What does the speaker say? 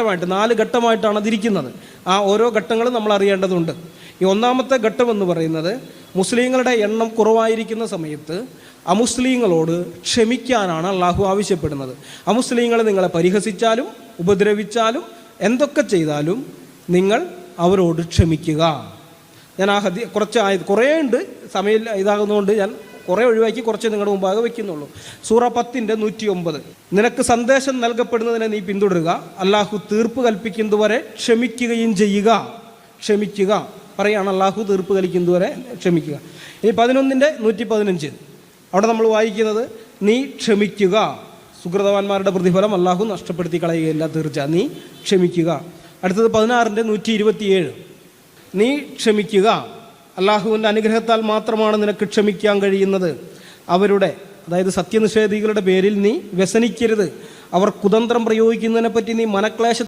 ഘട്ടമായിട്ട് നാല് ഘട്ടമായിട്ടാണ് അതിരിക്കുന്നത്. ആ ഓരോ ഘട്ടങ്ങളും നമ്മൾ അറിയേണ്ടതുണ്ട്. ഈ ഒന്നാമത്തെ ഘട്ടം എന്ന് പറയുന്നത് മുസ്ലിങ്ങളുടെ എണ്ണം കുറവായിരിക്കുന്ന സമയത്ത് അമുസ്ലിങ്ങളോട് ക്ഷമിക്കാനാണ് അള്ളാഹു ആവശ്യപ്പെടുന്നത്. അമുസ്ലിങ്ങൾ നിങ്ങളെ പരിഹസിച്ചാലും ഉപദ്രവിച്ചാലും എന്തൊക്കെ ചെയ്താലും നിങ്ങൾ അവരോട് ക്ഷമിക്കുക. ഞാൻ ആ ഹദി കുറച്ച് ആയത് കുറേ ഉണ്ട് സമയം ഇതാകുന്നതുകൊണ്ട് ഞാൻ കുറേ ഒഴിവാക്കി കുറച്ച് നിങ്ങളുടെ മുമ്പാകെ വെക്കുന്നുള്ളൂ. സൂറ പത്തിന്റെ നൂറ്റി ഒമ്പത് നിനക്ക് സന്ദേശം നൽകപ്പെടുന്നതിനെ നീ പിന്തുടരുക. അല്ലാഹു തീർപ്പ് കൽപ്പിക്കുന്നതുവരെ ക്ഷമിക്കുകയും ചെയ്യുക. ക്ഷമിക്കുക. പറയാണ് അള്ളാഹു തീർപ്പ് കൽപ്പിക്കുന്നതുവരെ ക്ഷമിക്കുക. ഇനി പതിനൊന്നിന്റെ നൂറ്റി പതിനഞ്ച് അവിടെ നമ്മൾ വായിക്കുന്നത് നീ ക്ഷമിക്കുക. സുഹൃതവാന്മാരുടെ പ്രതിഫലം അള്ളാഹു നഷ്ടപ്പെടുത്തി കളയുകയില്ല. തീർച്ച. നീ ക്ഷമിക്കുക. അടുത്തത് പതിനാറിന്റെ നൂറ്റി ഇരുപത്തിയേഴ് നീ ക്ഷമിക്കുക. അള്ളാഹുവിന്റെ അനുഗ്രഹത്താൽ മാത്രമാണ് നിനക്ക് ക്ഷമിക്കാൻ കഴിയുന്നത്. അവരുടെ അതായത് സത്യനിഷേധികളുടെ പേരിൽ നീ വ്യസനിക്കരുത്. അവർ കുതന്ത്രം പ്രയോഗിക്കുന്നതിനെ പറ്റി നീ മനക്ലേശ